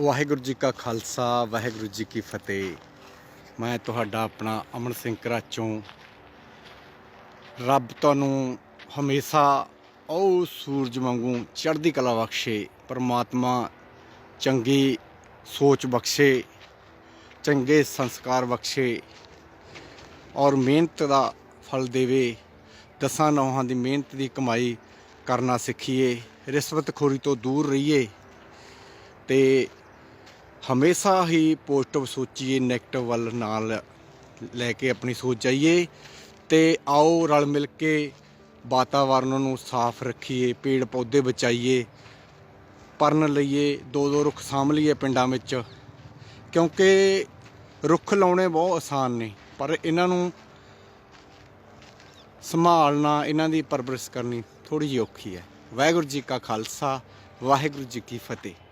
ਵਾਹਿਗੁਰੂ ਜੀ ਕਾ ਖਾਲਸਾ, ਵਾਹਿਗੁਰੂ ਜੀ ਕੀ ਫਤਿਹ। ਮੈਂ ਤੁਹਾਡਾ ਆਪਣਾ ਅਮਨ ਸਿੰਘ ਕਰਾਚੋਂ। ਰੱਬ ਤੁਹਾਨੂੰ ਹਮੇਸ਼ਾ ਉਹ ਸੂਰਜ ਵਾਂਗੂ ਚੜ੍ਹਦੀ ਕਲਾ ਬਖਸ਼ੇ, ਪਰਮਾਤਮਾ ਚੰਗੀ ਸੋਚ ਬਖਸ਼ੇ, ਚੰਗੇ ਸੰਸਕਾਰ ਬਖਸ਼ੇ ਔਰ ਮਿਹਨਤ ਦਾ ਫਲ ਦੇਵੇ। ਦਸਾਂ ਨੌਹਾਂ ਦੀ ਮਿਹਨਤ ਦੀ ਕਮਾਈ ਕਰਨਾ ਸਿੱਖੀਏ, ਰਿਸ਼ਵਤਖੋਰੀ ਤੋਂ ਦੂਰ ਰਹੀਏ ਤੇ ਹਮੇਸ਼ਾ ਹੀ ਪੋਜ਼ਿਟਿਵ ਸੋਚੀਏ 네ਗੇਟਿਵ ਵੱਲ ਨਾਲ ਲੈ ਕੇ ਆਪਣੀ ਸੋਚ ਜਾਈਏ। ਤੇ ਆਓ ਰਲ ਮਿਲ ਕੇ ਵਾਤਾਵਰਨ ਨੂੰ ਸਾਫ਼ ਰੱਖੀਏ ਪੇੜ ਪੌਦੇ ਬਚਾਈਏ, ਪਰਨ ਲਈਏ ਦੋ ਦੋ ਰੁੱਖ ਸਾਂਭ ਲਈਏ ਪਿੰਡਾਂ ਵਿੱਚ। ਕਿਉਂਕਿ ਰੁੱਖ ਲਾਉਣੇ ਬਹੁਤ ਆਸਾਨ ਨੇ, ਪਰ ਇਹਨਾਂ ਨੂੰ ਸੰਭਾਲਣਾ, ਇਹਨਾਂ ਦੀ ਪਰਵਰਿਸ਼ ਕਰਨੀ ਥੋੜੀ ਜਿਹੀ ਔਖੀ ਹੈ। ਵਾਹਿਗੁਰੂ ਜੀ ਕਾ ਖਾਲਸਾ, ਵਾਹਿਗੁਰੂ ਜੀ ਕੀ ਫਤਿਹ।